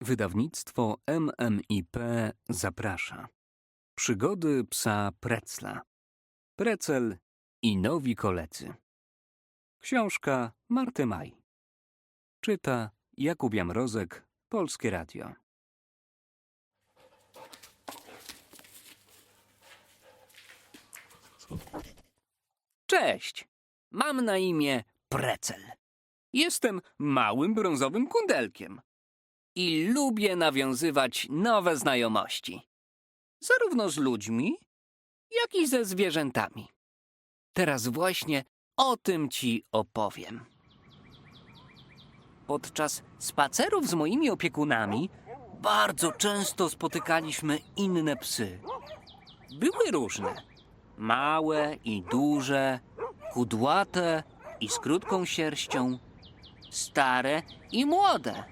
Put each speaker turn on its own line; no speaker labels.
Wydawnictwo MMIP zaprasza. Przygody psa Precla. Precel i nowi koledzy. Książka Marty Maj. Czyta Jakub Jamrozek, Polskie Radio. Cześć! Mam na imię Precel. Jestem małym brązowym kundelkiem i lubię nawiązywać nowe znajomości. Zarówno z ludźmi, jak i ze zwierzętami. Teraz właśnie o tym ci opowiem. Podczas spacerów z moimi opiekunami bardzo często spotykaliśmy inne psy. Były różne. Małe i duże, kudłate i z krótką sierścią, stare i młode.